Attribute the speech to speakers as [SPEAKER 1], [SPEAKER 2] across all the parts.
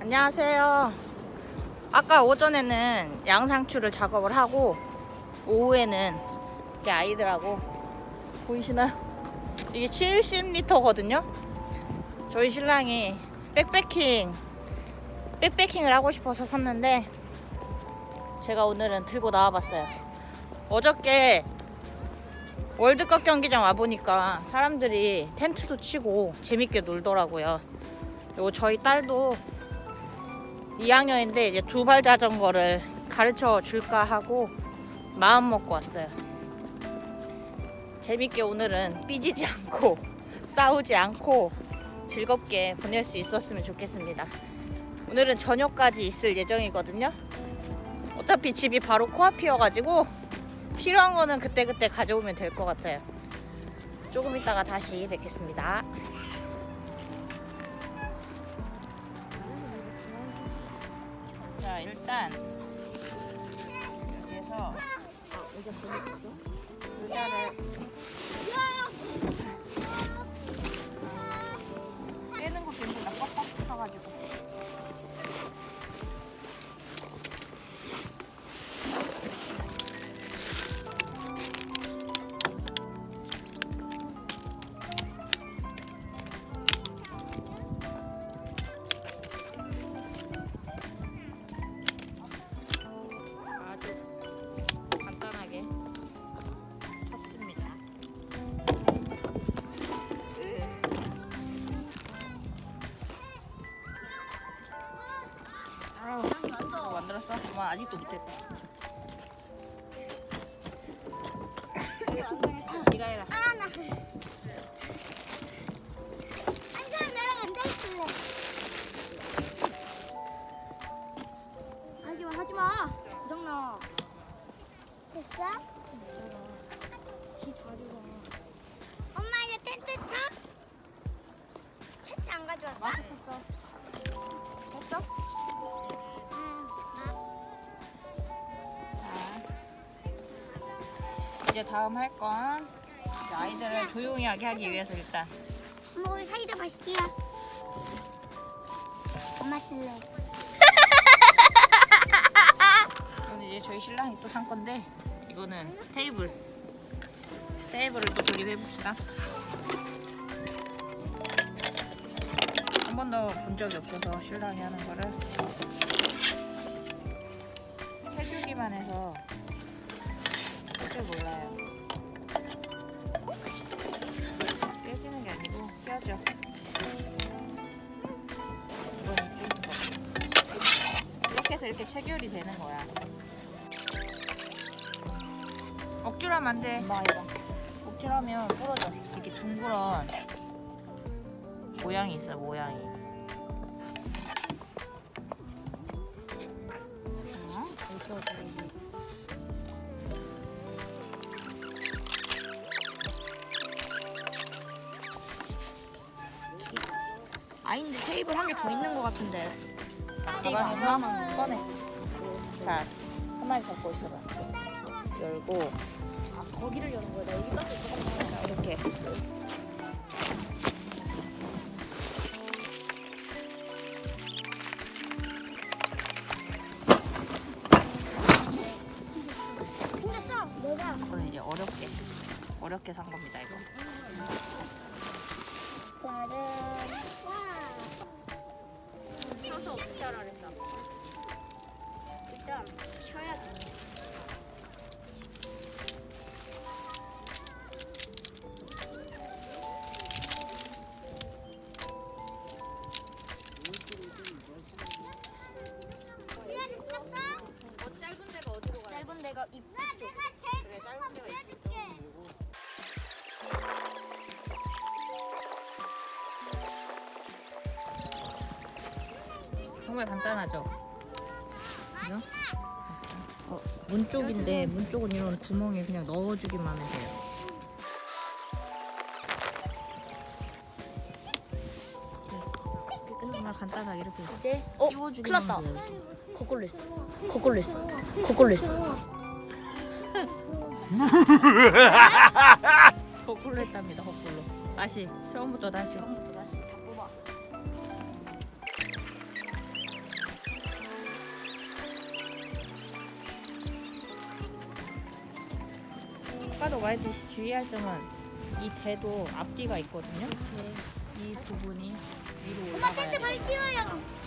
[SPEAKER 1] 안녕하세요. 아까 오전에는 양상추를 작업을 하고 오후에는 이렇게 아이들하고 보이시나요? 이게 70리터거든요. 저희 신랑이 백패킹 백패킹을 하고 싶어서 샀는데 제가 오늘은 들고 나와봤어요. 어저께 월드컵 경기장 와보니까 사람들이 텐트도 치고 재밌게 놀더라고요. 그리고 저희 딸도 2학년인데 이제 두 발 자전거를 가르쳐 줄까 하고 마음 먹고 왔어요. 재밌게 오늘은 삐지지 않고 싸우지 않고 즐겁게 보낼 수 있었으면 좋겠습니다. 오늘은 저녁까지 있을 예정이거든요. 어차피 집이 바로 코앞이어가지고 필요한 거는 그때그때 가져오면 될 것 같아요. 조금 있다가 다시 뵙겠습니다. 자, 일단 여기에서 의자를 빼는 만들었어? 엄마 아직도 못했다. 네가 해라.
[SPEAKER 2] 아, 나. 안 그래, 나랑 앉아있을래. 하지 마, 하지 마. 고장나. 됐어? 엄마, 이제 텐트 쳐? 텐트 안 가져왔어?
[SPEAKER 1] 맛있었어. 이제 다음 할 건 아이들을 조용히 하게 하기 위해서 일단
[SPEAKER 2] 엄마, 우리 사이다 마실게요. 안 마실래.
[SPEAKER 1] 이거는 이제 저희 신랑이 또 산 건데 이거는 테이블 테이블을 또 조립해 봅시다. 한 번도 본 적이 없어서 신랑이 하는 거를 해주기만 해서 할 줄 몰라요. 깨지는 게 아니고 껴져. 거. 이렇게 해서 이렇게 체결이 되는 거야. 억지로 하면 안 돼. 엄마 이거. 억지로 하면 부러져. 이렇게 둥그런 모양이 있어요, 모양이.
[SPEAKER 2] 아닌데 테이블 한 개 더 있는 것 같은데.
[SPEAKER 1] 이거 안 남은 꺼내. 자, 한 마리 잡고 있어봐. 열고
[SPEAKER 2] 아, 거기를 여는 거야. 나 여기 딱 있어.
[SPEAKER 1] 이렇게. 이제 어렵게 어렵게 산 겁니다 이거.
[SPEAKER 2] 다른. 와.
[SPEAKER 1] 쳐서 어떻게 하라 그랬어?
[SPEAKER 2] 일단 쉬어야 돼.
[SPEAKER 1] 간단하죠? 그죠? 어, 문 쪽인데 문 쪽은 이런 구멍에 그냥 넣어주기만 하면 돼요. 정말 간단하게 이렇게
[SPEAKER 2] 이제 어
[SPEAKER 1] 띄워주기만
[SPEAKER 2] 큰일 났다.
[SPEAKER 1] 하면 돼요.
[SPEAKER 2] 거꾸로 했어. 거꾸로 했어. 거꾸로 했어.
[SPEAKER 1] 거꾸로 했답니다. 거꾸로. 다시 처음부터 다시.
[SPEAKER 2] 처음부터 다시
[SPEAKER 1] 계속 많이 드시 주의할 점은 이 대도 앞뒤가 있거든요. 이 부분이 위로
[SPEAKER 2] 엄마
[SPEAKER 1] 올라가야
[SPEAKER 2] 텐트
[SPEAKER 1] 돼요.
[SPEAKER 2] 발 띄워요.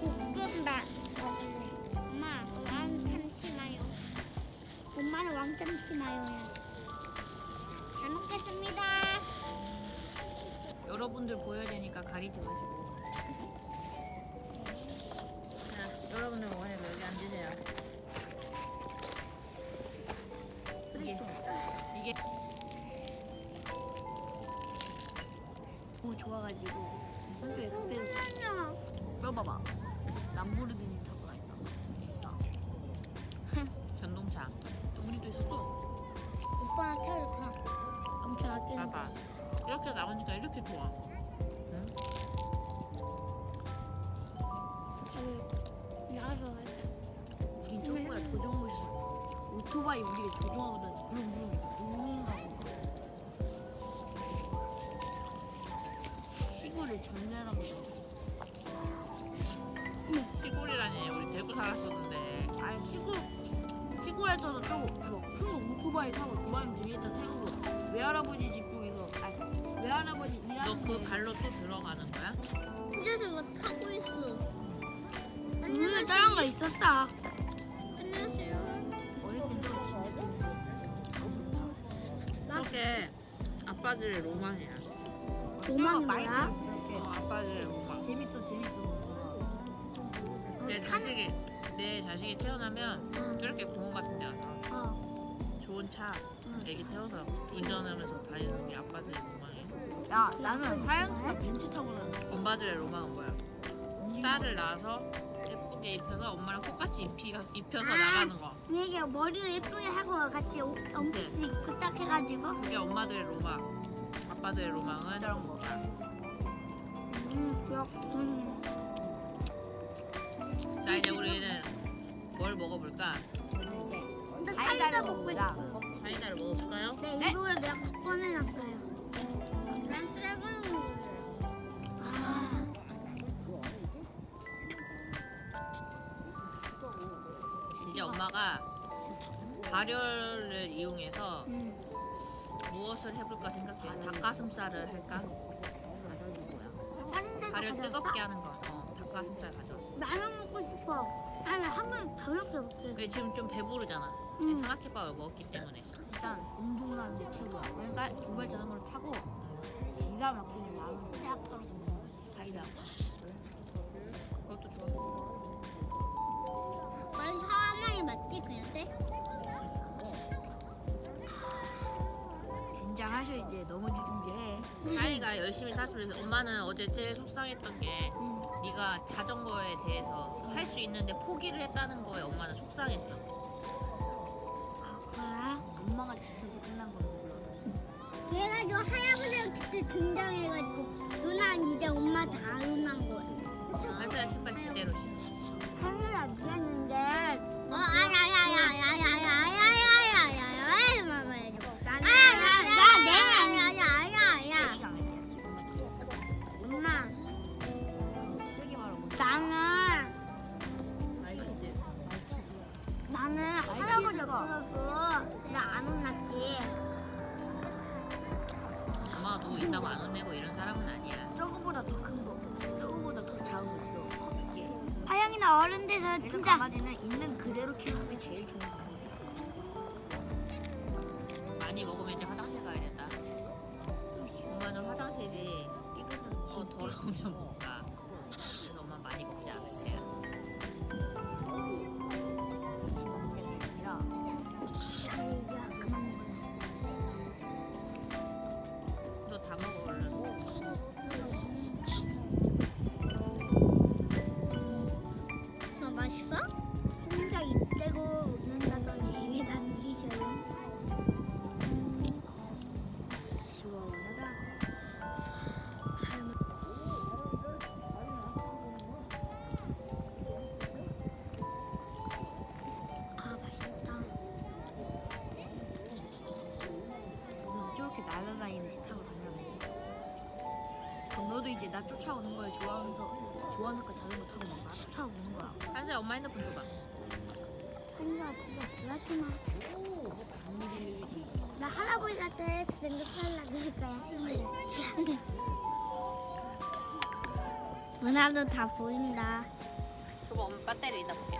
[SPEAKER 3] 볶음밥 먹을래. 엄마 왕참치 마요. 엄마는 왕참치 마요야. 잘 먹겠습니다.
[SPEAKER 1] 여러분들 보여야 되니까 가리지 마시고. 자, 여러분들 원하면 여기 앉으세요. 이게 이게
[SPEAKER 2] 너무 좋아가지고 손톱에 급해졌어. 껴봐봐. 람보르기니 타고 다닌다.
[SPEAKER 1] 전동차.
[SPEAKER 2] 우리도 있어.
[SPEAKER 3] 오빠나 태워줘 그냥.
[SPEAKER 2] 엄청 아끼는.
[SPEAKER 1] 봐봐. 이렇게 나오니까 이렇게 좋아. 응?
[SPEAKER 3] 나가서
[SPEAKER 2] 우린 저거야 도전 멋있어. 오토바이 우리가 조종하보다 부릉부릉 부릉하고. 시골을 전멸하고 다녔어.
[SPEAKER 1] 시골이라니 우리 대구 살았었는데.
[SPEAKER 2] 아니 시골 시골에서도 좀큰 오토바이 타고 도바이 뒤에다 태우고 외할아버지 집 쪽에서 아니 외할아버지
[SPEAKER 1] 너
[SPEAKER 2] 일하는 그데
[SPEAKER 1] 발로 또 들어가는 거야?
[SPEAKER 3] 혼자서 뭐 타고 있어.
[SPEAKER 2] 오늘 다른 거 있었어.
[SPEAKER 3] 안녕하세요.
[SPEAKER 2] 어릴 땐 저거 진짜 재밌어.
[SPEAKER 1] 그렇게 아빠들의 로망이야.
[SPEAKER 2] 로망이
[SPEAKER 3] 뭐야?
[SPEAKER 1] 어, 아빠들의 로망.
[SPEAKER 2] 재밌어 재밌어.
[SPEAKER 1] 내 자식이 내 자식이 태어나면 이렇게 공원 같은 데 가서
[SPEAKER 2] 어.
[SPEAKER 1] 좋은 차 애기 태워서 운전하면서 다니는 게 아빠들의 로망이야.
[SPEAKER 2] 야 나는 하얀색 벤츠 타고 다녔어.
[SPEAKER 1] 엄마들의 로망은 뭐야? 딸을 낳아서 예쁘게 입혀서 엄마랑 똑같이 입히, 입혀서
[SPEAKER 3] 아.
[SPEAKER 1] 나가는 거.
[SPEAKER 3] 이게 머리를 예쁘게 하고 같이 옷 엄지 부탁해가지고.
[SPEAKER 1] 그게 엄마들의 로망. 아빠들의 로망은
[SPEAKER 2] 저런 거.
[SPEAKER 1] 자,
[SPEAKER 3] 음, 그렇군.
[SPEAKER 1] 자 이제 우리는 뭘 먹어볼까?
[SPEAKER 3] 나 사이다 먹고 있어.
[SPEAKER 1] 사이다를 먹어볼까요?
[SPEAKER 3] 네, 이거를 내가 꺼내놨어요. 난 세븐. 아,
[SPEAKER 1] 이제 엄마가 발열을 이용해서
[SPEAKER 3] 음.
[SPEAKER 1] 무엇을 해볼까 생각해. 닭가슴살을 할까?
[SPEAKER 3] 다른 데도
[SPEAKER 1] 발열? 뜨겁게 하는 거. 어, 닭가슴살 가져왔어.
[SPEAKER 3] 나는 먹고 싶어. 나는 한번 저녁 먹게.
[SPEAKER 1] 근데 지금 좀 배부르잖아.
[SPEAKER 3] 음.
[SPEAKER 1] 삼각김밥을 먹었기 때문에.
[SPEAKER 2] 일단 운동하는 게 최고야. 그러니까 두발 자전거를 타고 기가 막히게 마음을 쫙 떨어서 먹는 거지. 사이다.
[SPEAKER 1] 그것도 좋아.
[SPEAKER 3] 난 사람이 맞지 그런데?
[SPEAKER 2] 긴장하셔 이제 넘어질 준비해.
[SPEAKER 1] 다행이가 열심히 탔으면 엄마는 어제 제일 속상했던 게
[SPEAKER 2] 응.
[SPEAKER 1] 네가 자전거에 대해서 할 수 있는데 포기를 했다는 거에 엄마는 속상했어.
[SPEAKER 3] 아,
[SPEAKER 2] 엄마가 지쳐서 끝난 건 몰라.
[SPEAKER 3] 그래가지고 할아버지가 그때 등장해가지고 누나는 이제 엄마 다 누난 거야.
[SPEAKER 1] 한사야 신발 제대로 신어.
[SPEAKER 3] 하늘아 미안한데. 어 아니 아니 아니 아 없어서 나안 혼났지.
[SPEAKER 1] 엄마가 너 있다고 안 혼내고 이런 사람은 아니야.
[SPEAKER 2] 저거보다 더 큰 거. 저거보다 더 작은 거 있어. 커게.
[SPEAKER 3] 하영이는 어른 돼서
[SPEAKER 2] 그래서
[SPEAKER 3] 진짜
[SPEAKER 2] 강아지는 있는 그대로 키우는 게 제일 좋은 방법이야.
[SPEAKER 1] 많이 먹으면
[SPEAKER 2] 이제 나 쫓아오는 걸 좋아하면서 좋아하는 그 자전거 타고 막나 쫓아오는 거야.
[SPEAKER 1] 한수야 엄마 핸드폰 줘봐.
[SPEAKER 3] 한가 그거 지나지 마. 나 할아버지한테 자전거 타려고 할 거야. 누나도 다 보인다.
[SPEAKER 1] 줘봐 엄마 배터리 있나 볼게.